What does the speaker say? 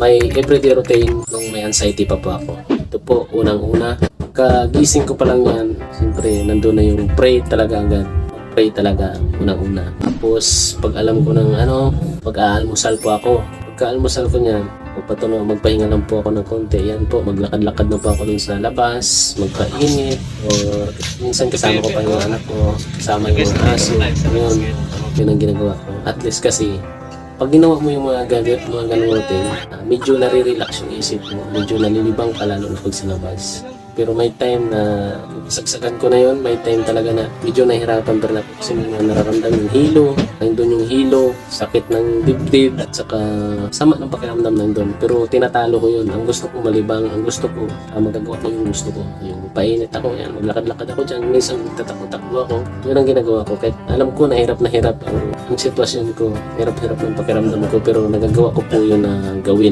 may everyday routine nung may anxiety pa po ako. Ito po, unang-una. Kagising ko pa lang yan, siyempre, nandun na yung pray talaga agad. Pray talaga, unang-una. Tapos, pag alam ko ng ano, pag-aalmusal po ako. Pagka-almusal ko niyan, Pagpatuloy, magpahinga lang po ako ng konti. Yan po, maglakad-lakad na po ako dun sa labas, magpainit, o minsan kasama ko pa yung anak ko, kasama yung aso. Yun, yun ang ginagawa ko. At least kasi, pag ginawa mo yung mga gadget, mga ganung routine, ah, medyo nare-relax yung isip mo, medyo nalilibang ka lalo na pag sa labas. Pero may time na saksakan ko na yun, may time talaga na medyo nahirapan pa na kasi may mga nararamdaman yung hilo, nandun yung hilo, sakit ng dibdib, at saka sama ng pakiramdam nandun. Pero tinatalo ko yun. Ang gusto ko malibang, ang gusto ko, ah, magagawa ko yung gusto ko. Yung painit ako, yan, maglakad-lakad ako dyan, minsan tatakbo-takbo ako. Yun ang ginagawa ko. Kahit alam ko na hirap na hirap ang, ang sitwasyon ko, hirap-hirap ng pakiramdam ko, pero nagagawa ko po yun na gawin.